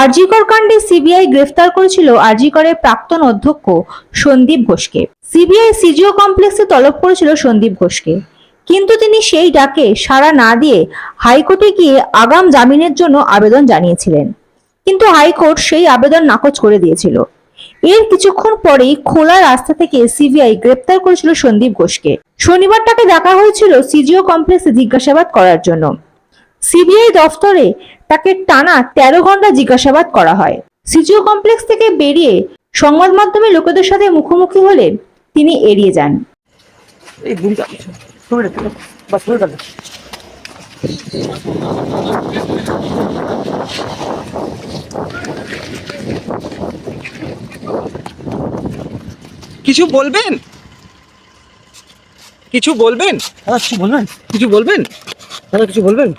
আরজিকর কাণ্ডে সিবিআই গ্রেফতার করেছিল আরজিকরের প্রাক্তন অধ্যক্ষ সন্দীপ ঘোষকে। সিবিআই সিজিও কমপ্লেক্সে তলব করেছিল সন্দীপ ঘোষকে। কিন্তু তিনি সেই ডাকে সাড়া না দিয়ে হাইকোর্টে গিয়ে আগাম জামিনের জন্য আবেদন জানিয়েছিলেন। কিন্তু হাইকোর্ট সেই আবেদন নাকচ করে দিয়েছিল। এর কিছুক্ষণ পরেই খোলা রাস্তা থেকে সিবিআই গ্রেপ্তার করেছিল সন্দীপ ঘোষকে। শনিবার তাকে ডাকা হয়েছিল সিজিও কমপ্লেক্সে জিজ্ঞাসাবাদ করার জন্য। সিবিআই দফতরে তাকে টানা তেরো ঘণ্টা জিজ্ঞাসাবাদ করা হয়। সিজিও কমপ্লেক্স থেকে বেরিয়ে সংবাদ মাধ্যমে লোকেদের সাথে মুখোমুখি হলে তিনি এড়িয়ে যান। কিছু বলবেন? কিছু বলবেন? কিছু বলবেন? কিছু বলবেন? দাদা কিছু বলবেন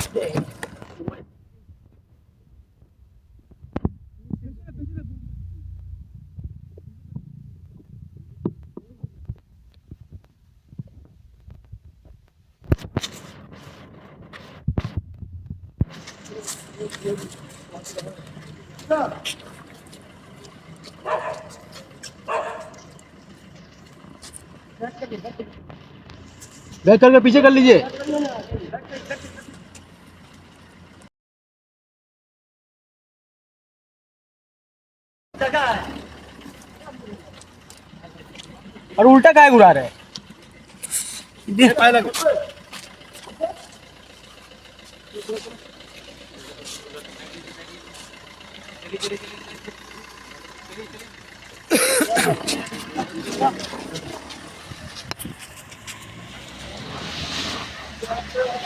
बैक करके पीछे कर लीजिए। और उल्टा काय उड़ा रहे?